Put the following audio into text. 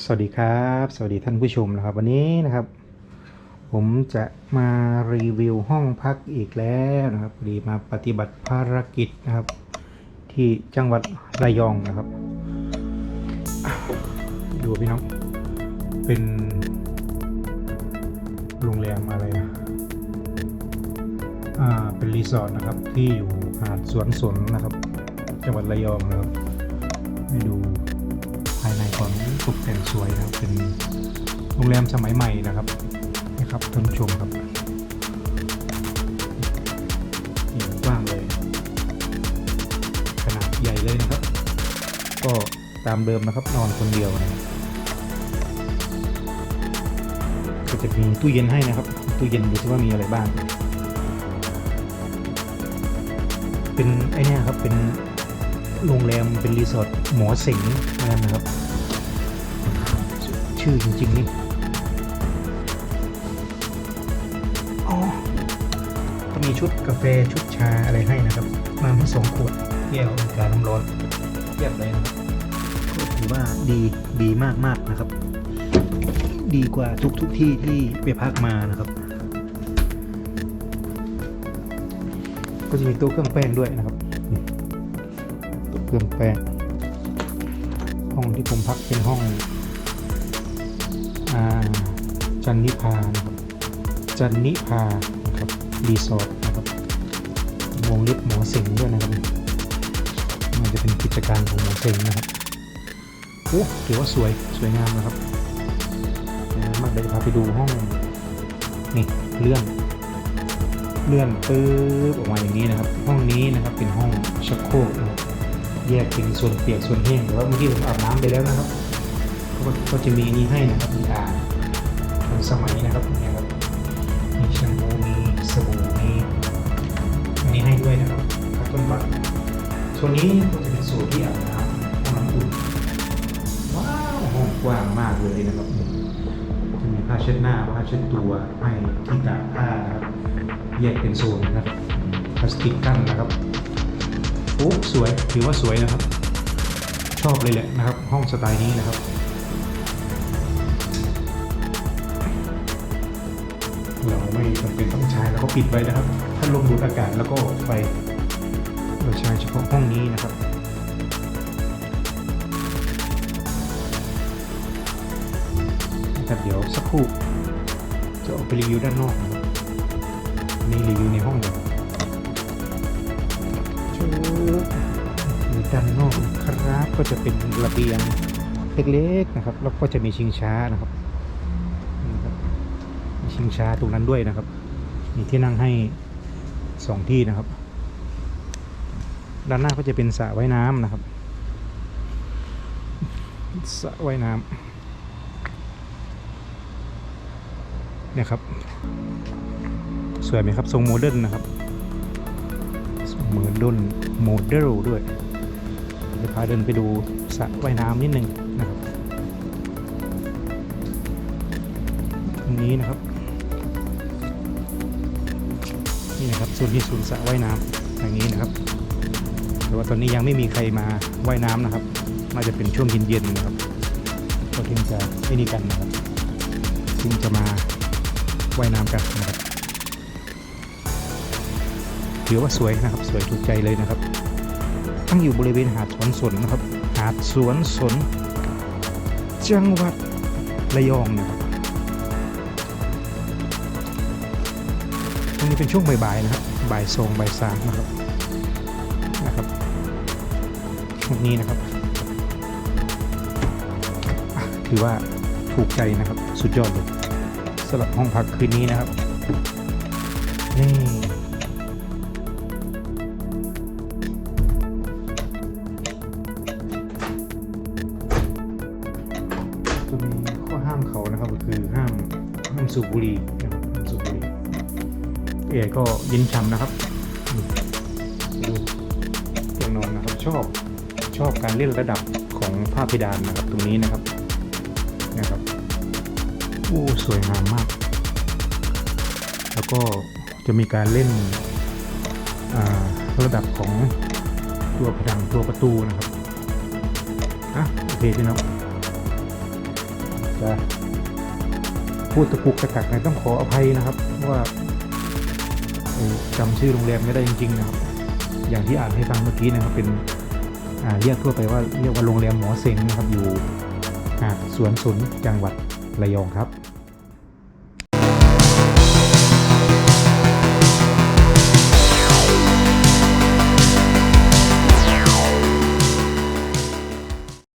สวัสดีครับ สวัสดีท่านผู้ชมนะครับ วันนี้นะครับ ผมจะมารีวิวห้องพักอีกแล้วนะครับดีมาปฏิบัติภารกิจนะครับ ที่จังหวัดระยองนะครับดูพี่น้อง เป็นโรงแรมอะไรอะอ่าเป็นรีสอร์ทนะครับที่อยู่หาดสวนสนนะครับ จังหวัดระยองนะครับให้ดู สวยนะครับ เป็นโรงแรมสมัยใหม่นะครับนี่ครับท่านผู้ชมครับนี่กว้างเลย ขนาดใหญ่เลยนะครับ ก็ตามเดิมนะครับนอนคนเดียวนะก็จะมีตู้เย็นให้นะครับ ตู้เย็นดูซิว่ามีอะไรบ้าง เป็นไอเนี้ยครับเป็นโรงแรมเป็นรีสอร์ทหมอเสงนะครับ ชื่อจริง ๆ นี่อ๋อก็มีชุดกาแฟชุดชาอะไรให้นะครับ มาให้สองขวดแก้วการน้ำร้อนเทียบเลยนะครับก็ถือว่าดีดีมากมากๆนะครับ ดีกว่าทุกทุกๆที่ที่ไปพักมานะครับ ก็จะมีตู้เครื่องแป้งด้วยนะครับตู้เครื่องแป้งห้องที่ผมพักเป็นห้อง อาจันนิพานะครับจันนิพานะครับรีสอร์ทนะครับวงเล็บหมอเสงด้วยนะครับมันจะเป็นกิจการของหมอเสงนะครับโอ้ถือว่าสวยสวยงามนะครับมากเดี๋ยจะพาไปดูห้องนี่เลื่อนเลื่อนปื๊บออกมาอย่างนี้นะครับ ห้องนี้นะครับเป็นห้องชักโครกนะครับแยกเป็นส่วนเปียกส่วนแห้งแต่ว่าเมื่อกี้ผมอาบน้ำไปแล้วนะครับ ก็ก็จะมีนี้ให้นะครับมีอ่างทันสมัยนะครับเนี่ยครับมีแชมพูมีสบู่มีอันนี้ให้ด้วยนะครับคัตต้นบัตส่วนนี้ก็จะเป็นส่วนที่อาบน้ำห้องน้ำอุ่นว้าวห้องกว้างมากเลยนะครับจะมีผ้าเช็ดหน้าผ้าเช็ดตัวให้ที่ตากผ้านะครับแยกเป็นโซนนะครับพลาสติกกั้นนะครับโอ้สวยถือว่าสวยนะครับ ชอบเลยแหละนะครับ ห้องสไตล์นี้นะครับ เราไม่จำเป็นต้องใช้แล้วก็ปิดไว้นะครับ ถ้าลมดูดอากาศแล้วก็ไฟเราใช้เฉพาะห้องนี้นะครับนะครับเดี๋ยวสักครู่จะออกไปรีวิวด้านนอกนะครับนี่รีวิวในห้องเดี๋ยวชูด้านนอกครับก็จะเป็นระเบียงเล็กๆนะครับ แล้วก็จะมีชิงช้านะครับ ชิงช้าตรงนั้นด้วยนะครับ มีที่นั่งให้สองที่นะครับ ด้านหน้าก็จะเป็นสระว่ายน้ำนะครับสระว่ายน้ำเนี่ยครับ สวยไหมครับ ทรงโมเดิร์นนะครับเหมือนดุนโมเดลด้วยเดี๋ยวพาเดินไปดูสระว่ายน้ำนิดนึงนะครับตรงนี้นะครับ ส่วนที่ศูนย์สระว่ายน้ำอย่างนี้นะครับ แต่ว่าตอนนี้ยังไม่มีใครมาว่ายน้ำนะครับน่าจะเป็นช่วงเย็นๆนะครับก็ถึงจะไอ้นี่กันนะครับถึงจะมาว่ายน้ำกันนะครับถือว่าสวยนะครับ สวยถูกใจเลยนะครับ ตั้งอยู่บริเวณหาดสวนสนนะครับ หาดสวนสน จังหวัดระยองนะครับ ตรงนี้เป็นช่วงบ่ายๆนะครับบ่ายสองบ่ายสามนะครับนะครับช่วงนี้นะครับถือว่าถูกใจนะครับ สุดยอดเลยสำหรับห้องพักคืนนี้นะครับนี่จะมีข้อห้ามเขานะครับก็คือห้ามห้ามสูบบุหรี่ เอก็เย็นฉ่ำนะครับดูเตียงนอนนะครับชอบชอบการเล่นระดับของผ้าเพดานนะครับตรงนี้นะครับนะครับโอ้สวยงามมาก แล้วก็จะมีการเล่นระดับของตัวผนังตัวประตูนะครับอะโอเคพี่น้องจะพูดตะกุกตะกักหน่ยต้องขออภัยนะครับว่า เอ่อจำชื่อโรงแรมไม่ได้จริงๆนะครับ อย่างที่อ่านให้ฟังเมื่อกี้นะครับเป็นเรียกทั่วไปว่าเรียกว่าโรงแรมหมอเซงนะครับอยู่หาดสวนสุนจังหวัดระยองครับ